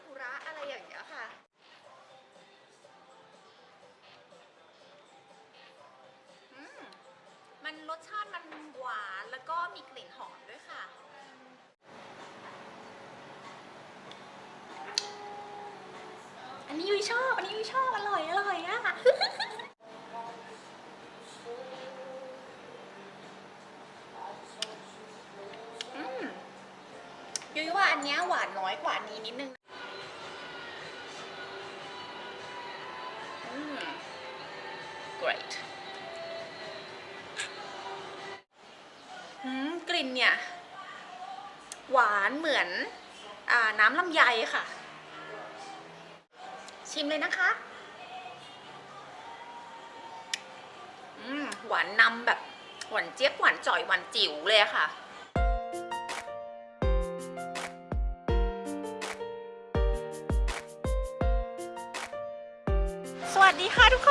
คุระอะไรอย่างเงี้ยค่ะมันรสชาติมันหวานแล้วก็มีกลิ่นหอมด้วยค่ะ อันนี้ยุ้ยชอบ อันนี้ยุ้ยชอบ อร่อย อร่อยอะอืมยุ้ยว่าอันเนี้ยหวานน้อยกว่าอันนี้นิดนึง ลิ่นเนี่ย หวานเหมือนอน้ำลำไยค่ะ ชิมเลยนะคะอืมหวานนำแบบหวานเจี๊ยบหวานจ่อยหวานจิ๋วเลยค่ะสวัสดีค่ะทุกค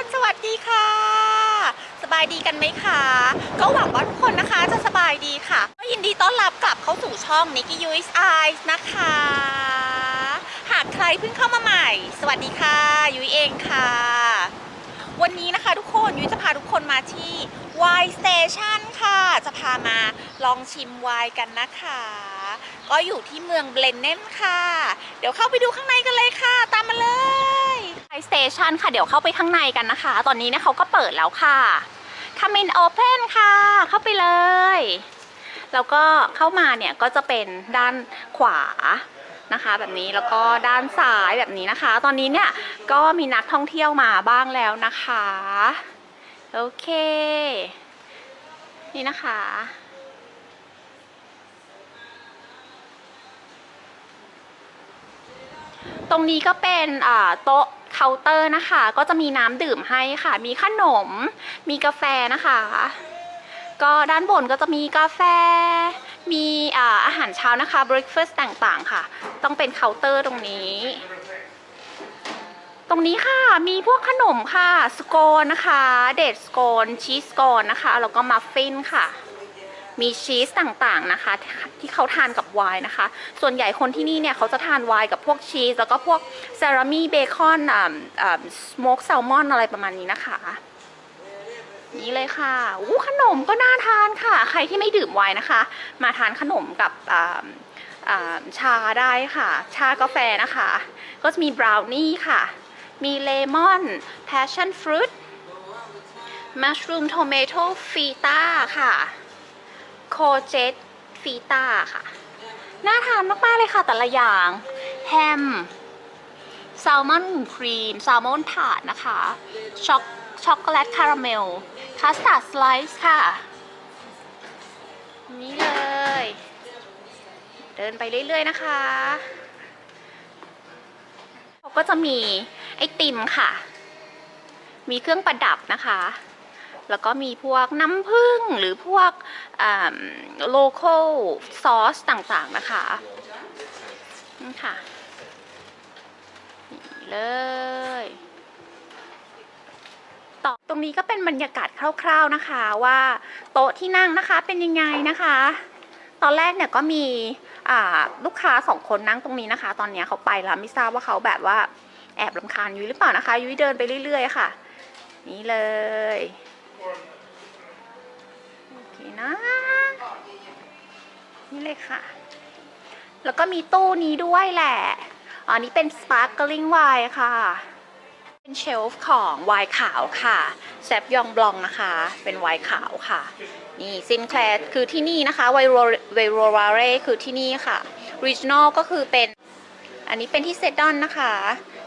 น สวัสดีค่ะ บายดีกันไหมคะ ก็หวังว่าทุกคนนะคะจะสบายดีค่ะ ก็ยินดีต้อนรับกลับเข้าสู่ช่อง Nikki u s Eyes นะคะ หากใครเพิ่งเข้ามาใหม่ สวัสดีค่ะ ยุ้ยเองค่ะ วันนี้นะคะทุกคน ยุ้ยจะพาทุกคนมาที่ Wine Station ค่ะ จะพามาลองชิมไวน์กันนะคะ ก็อยู่ที่เมืองเบลนเนนค่ะ เดี๋ยวเข้าไปดูข้างในกันเลยค่ะ ตามมาเลยไ i สเตชันค่ะ เดี๋ยวเข้าไปข้างในกันนะคะ ตอนนี้เนี่ยเขาก็เปิดแล้วค่ะ Come in open ค่ะ เข้าไปเลย แล้วก็เข้ามาเนี่ยก็จะเป็นด้านขวานะคะ แบบนี้แล้วก็ด้านซ้ายแบบนี้นะคะ ตอนนี้เนี่ยก็มีนักท่องเที่ยวมาบ้างแล้วนะคะ โอเค นี่นะคะตรงนี้ก็เป็นอ่าโต๊ะ เคาน์เตอร์นะคะ ก็จะมีน้ำดื่มให้ค่ะ มีขนม มีกาแฟนะคะ ก็ด้านบนก็จะมีกาแฟ มีอาหารเช้านะคะ breakfast ต่างๆค่ะ ต้องเป็นเคาน์เตอร์ตรงนี้ ตรงนี้ค่ะมีพวกขนมค่ะ สโกนนะคะ เดทสโกนชีสสโกนนะคะ แล้วก็มัฟฟินค่ะ มีชีสต่างๆนะคะ ที่เขาทานกับไวน์นะคะ ส่วนใหญ่คนที่นี่เนี่ยเขาจะทานไวน์กับพวกชีส แล้วก็พวกซารามีเบคอนอ่าอ่าสโมกแซลมอนอะไรประมาณนี้นะคะนี่เลยค่ะอู้ขนมก็น่าทานค่ะ ใครที่ไม่ดื่มไวน์นะคะ มาทานขนมกับอ่าอ่าชาได้ค่ะ ชากาแฟนะคะ ก็จะมีบราวนี่ค่ะ มีเลมอนแพชชั่นฟรุตมัชรูมโทเมโตฟีต้าค่ะ โคเจตฟีต้าค่ะ น่าทานมาก ๆ เลยค่ะ แต่ละอย่าง แฮมแซลมอนครีมแซลมอนถาดนะคะ ช็อกช็อกโกแลตคาราเมล คัสตาร์ดสไลซ์ค่ะ นี่เลย เดินไปเรื่อย ๆ นะคะเขาก็จะมีไอติมค่ะ มีเครื่องประดับนะคะ แล้วก็มีพวกน้ำผึ้งหรือพวกโลโก้ซอสต่างๆนะคะนี่ค่ะนี่เลยต่อตรงนี้ก็เป็นบรรยากาศคร่าว ๆนะคะว่าโต๊ะที่นั่งนะคะเป็นยังไงนะคะ ตอนแรกเนี่ยก็มีลูกค้าสองคนนั่งตรงนี้นะคะ ตอนนี้เขาไปแล้วไม่ทราบว่าเขาแบบว่าแอบรำคาญยุ้ยหรือเปล่านะคะ ยุ้ยเดินไปเรื่อยๆค่ะ นี่เลย โอเคนะ นี่เลยค่ะ แล้วก็มีตู้นี้ด้วยแหละอ๋อนี้เป็น sparkling wine ค่ะ เป็นเชลฟ์ของไวน์ขาวค่ะแซบยองบลองนะคะ เป็นไวน์ขาวค่ะ นี่ซินแคลร์คือที่นี่นะคะไวโรวโรวาเร่คือที่นี่ค่ะ regional ก็คือเป็น อันนี้เป็นที่เซดอนนะคะ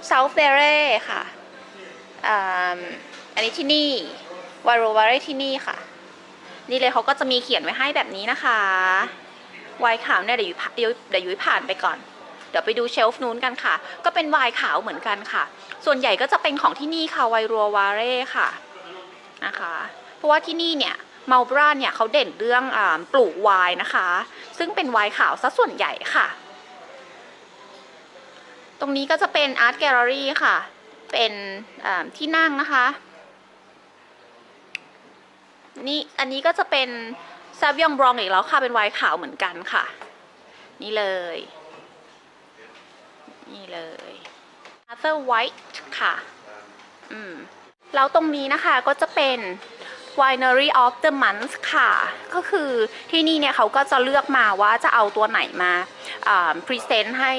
South f e r r ค่ะออันนี้ที่นี่ ไวโรวาเร่ที่นี่ค่ะ นี่เลยเขาก็จะมีเขียนไว้ให้แบบนี้นะคะไวน์ขาวเนี่ยเดี๋ยวยุ้ยเดี๋ยวเดี๋ยวยุ้ยผ่านไปก่อน เดี๋ยวไปดูเชลฟ์นู้นกันค่ะ ก็เป็นไวน์ขาวเหมือนกันค่ะ ส่วนใหญ่ก็จะเป็นของที่นี่ค่ะไวรัววาเร่ค่ะนะคะ เพราะว่าที่นี่เนี่ยเมาบราเนี่ยเขาเด่นเรื่องอปลูกไวน์นะคะ ซึ่งเป็นไวน์ขาวซะส่วนใหญ่ค่ะ ตรงนี้ก็จะเป็นอาร์ตแกลเลอรี่ค่ะ เป็นที่นั่งนะคะ นี่อันนี้ก็จะเป็นซาบยองบรองอีกแล้วค่ะ เป็นไวน์ขาวเหมือนกันค่ะ นี่เลย นี่เลย Arthur White ค่ะ อืม แล้วตรงนี้นะคะก็จะเป็น Winery of the Month ค่ะ ก็คือที่นี่เนี่ยเขาก็จะเลือกมาว่าจะเอาตัวไหนมาพรีเซนต์ให้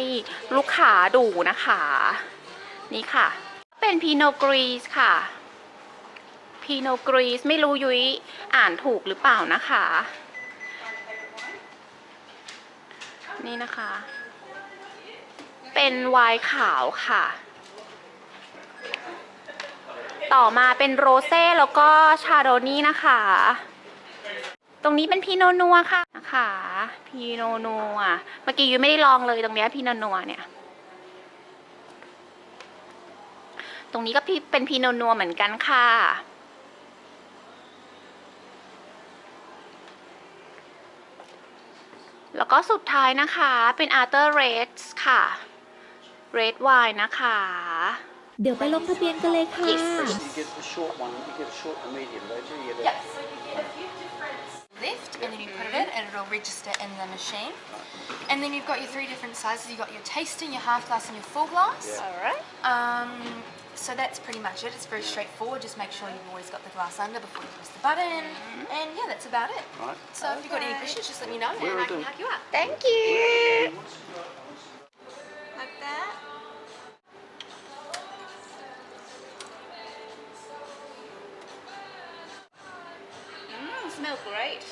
ลูกค้าดูนะคะ นี่ค่ะ เป็น Pinot Gris ค่ะ Pinot Gris ไม่รู้ยุ้ยอ่านถูกหรือเปล่านะคะ นี่นะคะ เป็นไวน์ขาวค่ะ ต่อมาเป็นโรเซ่แล้วก็ชาโดนี่นะคะ ตรงนี้เป็นพีโนนัวค่ะนะคะพีโนนัวเมื่อกี้ยุ้ยไม่ได้ลองเลยตรงเนี้ยพีโนนัวเนี่ยตรงนี้ก็เป็นพีโนนัวเหมือนกันค่ะ แล้วก็สุดท้ายนะคะเป็น Arthur Reds ค่ะ Red Wine นะคะ เดี๋ยวไปลงทะเบียนกันเลยค่ะ Yes. You get the short one, you get a short and medium, don't you? you get a, Yep. So you get a few different lift, and then you put it in, and it'll register in the machine. And then you've got your three different sizes. You've got your tasting, your half glass, and your full glass. Alright Um, so that's pretty much it. It's very straightforward. Just make sure you've always got the glass under before you press the button. And yeah, that's about it. right? So if you've got any questions, just let me know, Will and I can do. help you out. Thank you Like that. Mm, smell great.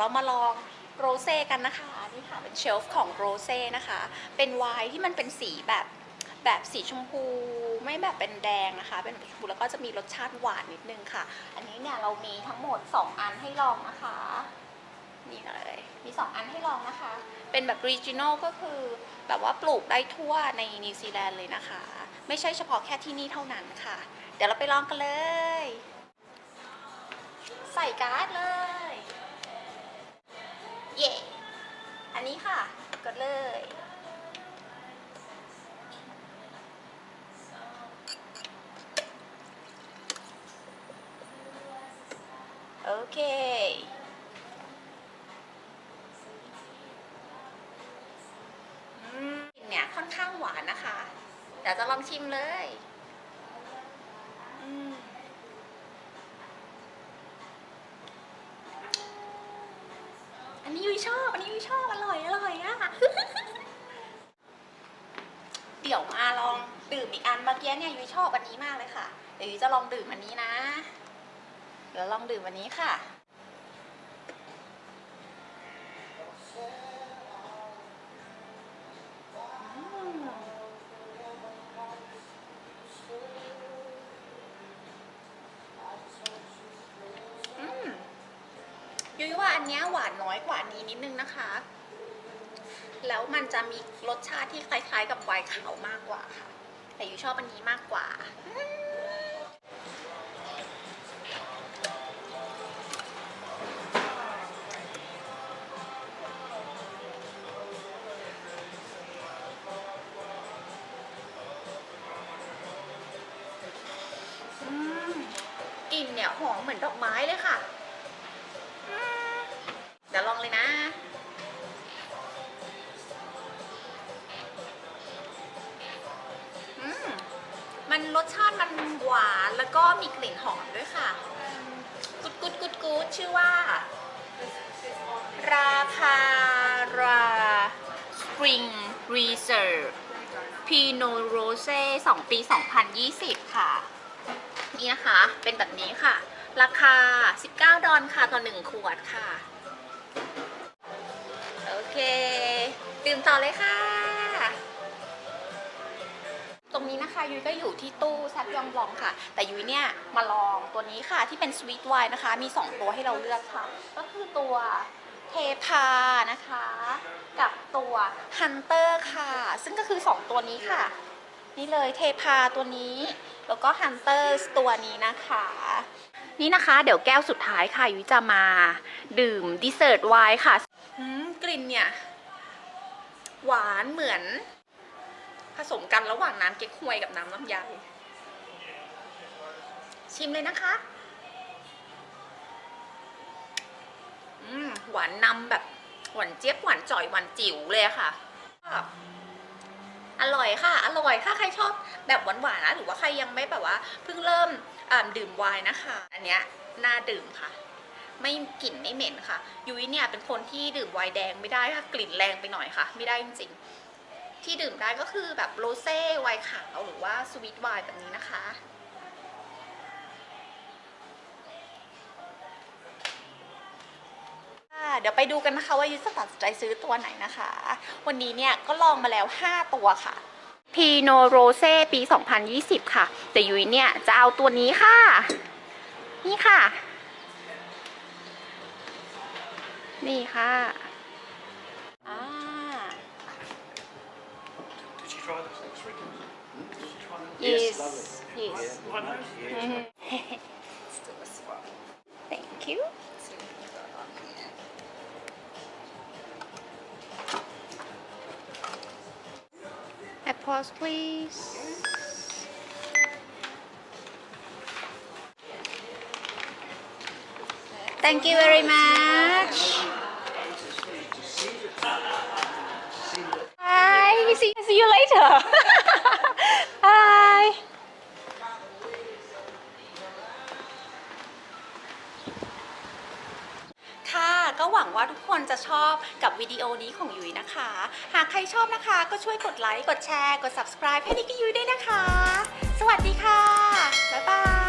ยวเรามาลองโรเซ่กันนะคะนี่ค่ะเป็นเชลฟ์ของโรเซ่นะคะ เป็นไวน์ที่มันเป็นสีแบบแบบสีชมพูไม่แบบเป็นแดงนะคะ เป็นชมพูแล้วก็จะมีรสชาติหวานนิดนึงค่ะ อันนี้เนี่ยเรามีทั้งหมด 2 อันให้ลองนะคะ นี่เลยมี 2 อันให้ลองนะคะ เป็นแบบ regional ก็คือแบบว่าปลูกได้ทั่วในนิวซีแลนด์เลยนะคะ ไม่ใช่เฉพาะแค่ที่นี่เท่านั้นค่ะ เดี๋ยวเราไปลองกันเลย ใส่การ์ดเลย เย่อันนี้ค่ะ กดเลย โอเค อืมเนี่ยค่อนข้างหวานนะคะ เดี๋ยวจะลองชิมเลยอืมอั นนี้ยุ้ยชอบ อันนี้ยุ้ยชอบ อร่อย อร่อยอะเดี๋ยวมาลองดื่มอีกอันเมื่อกี้เนี่ยยุ้ยชอบอันนี้มากเลยค่ะ เดี๋ยวยุ้ยจะลองดื่มอันนี้นะ เดี๋ยวลองดื่มอันนี้ค่ะ อันนี้หวานน้อยกว่านี้นิดนึงนะคะ แล้วมันจะมีรสชาติที่คล้ายๆ กับไวน์ขาวมากกว่าค่ะ แต่อยุ้ยชอบอันนี้มากกว่าอืมกลิ่นเนี่ยหอมเหมือนดอกไม้เลยค่ะ รสชาติมันหวานแล้วก็มีกลิ่นหอมด้วยค่ะ กุดกุดกุดกุดชื่อว่า ราคารา Spring Reserve Pinot Rosé 2ปี 2020 ค่ะ นี่นะคะ เป็นแบบนี้ค่ะ ราคา 19 ดอลค่ะ ต่อ 1 ขวดค่ะ โอเค ดื่มต่อเลยค่ะ รงนี้นะคะยุ้ยก็อยู่ที่ตู้แซบยองบลองค่ะ แต่ยุ้ยเนี่ยมาลองตัวนี้ค่ะที่เป็นสวีทไวน์นะคะ มี 2 ตัวให้เราเลือกค่ะ ก็คือตัวเทพานะคะ กับตัวฮันเตอร์ค่ะ ซึ่งก็คือ 2 ตัวนี้ค่ะ นี่เลยเทพาตัวนี้ แล้วก็ฮันเตอร์ตัวนี้นะคะนี่นะคะ เดี๋ยวแก้วสุดท้ายค่ะยุ้ยจะมาดื่มดิเซอร์ตไวน์ค่ะอืมกลิ่นเนี่ย หวานเหมือน สมกันระหว่างน้ำเก๊กฮวยกับน้ำลำไยชิมเลยนะคะ อืมหวานนำแบบหวานเจี๊ยบหวานจ่อยหวานจิ๋วเลยค่ะ อร่อยค่ะ อร่อยค่ะใครชอบแบบหวานๆนะหรือว่าใครยังไม่แบบว่าเพิ่งเริ่มดื่มไวน์นะคะ อันเนี้ยน่าดื่มค่ะ ไม่กลิ่นไม่เหม็นค่ะ ยุ้ยเนี่ยเป็นคนที่ดื่มไวน์แดงไม่ได้ค่ะกลิ่นแรงไปหน่อยค่ะ ไม่ได้จริงๆ ที่ดื่มได้ก็คือแบบโรเซ่ไวน์ขาวหรือว่าสวีทไวน์แบบนี้นะคะ เดี๋ยวไปดูกันนะคะว่ายุ้ยจะตัดสใจซื้อตัวไหนนะคะ วันนี้เนี่ยก็ลองมาแล้ว 5 ตัวค่ะพีโนโรเซ่ปี 2020 ค่ะ แต่ยุ้ยเนี่ยจะเอาตัวนี้ค่ะ นี่ค่ะ นี่ค่ะ Yes, yes. yes. Let's. Thank you. A pause, please. Thank you very much. Bye. See, see you later. ก็หวังว่าทุกคนจะชอบกับวิดีโอนี้ของยุ้ยนะคะ หากใครชอบนะคะ ก็ช่วยกดไลค์ กดแชร์ กด subscribe ให้นิกกี้ยุ้ยด้วยนะคะ สวัสดีค่ะ บ๊ายบาย